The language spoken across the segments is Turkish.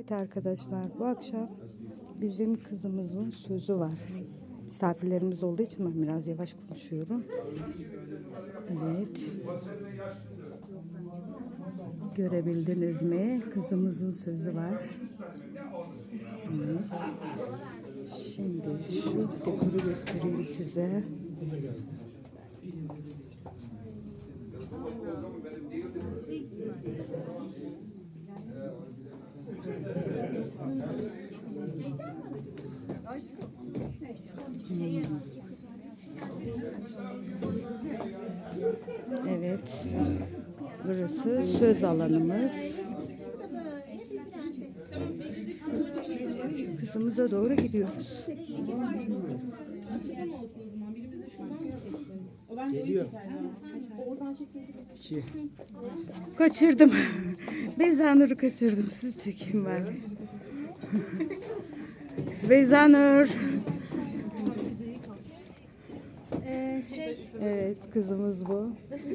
Evet arkadaşlar bu akşam bizim kızımızın sözü var. Misafirlerimiz olduğu için ben biraz yavaş konuşuyorum. Evet. Görebildiniz mi? Kızımızın sözü var. Evet. Şimdi şu dekoru göstereyim size. Evet. Burası söz alanımız. Kızımıza doğru gidiyoruz. Kaçırdım. Beyza Nur'u kaçırdım. Siz çekin bari. Beyza Nur. Ee, şey, Evet kızımız bu.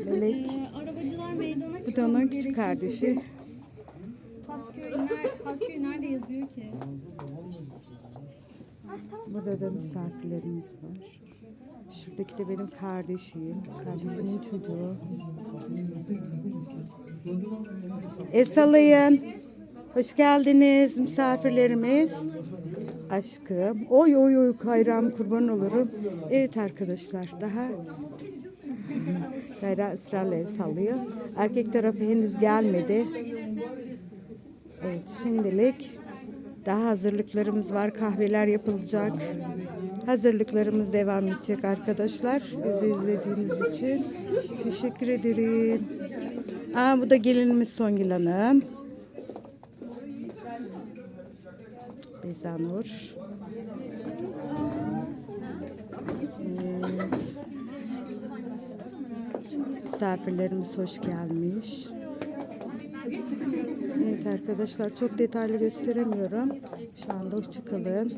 Melek. e, arabacılar meydana Bu da çıkmamız küçük kardeşi. Pasköy, ner, Pasköy nerede yazıyor ki? Burada da misafirlerimiz var. Şuradaki de benim kardeşim. Kardeşimin çocuğu. El sallayın. Hoş geldiniz misafirlerimiz. Aşkım. Oy oy oy kayram kurban olurum. Evet arkadaşlar daha Kayra ısrarla el sallıyor. Erkek tarafı henüz gelmedi. Evet şimdilik daha hazırlıklarımız var. Kahveler yapılacak. Hazırlıklarımız devam edecek arkadaşlar. Bizi izlediğiniz için teşekkür ederim. Aa, bu da gelinimiz Songül Hanım. Beyza Nur. Evet. Misafirlerimiz hoş gelmiş. Evet arkadaşlar çok detaylı gösteremiyorum. Şu anda hoşçakalın.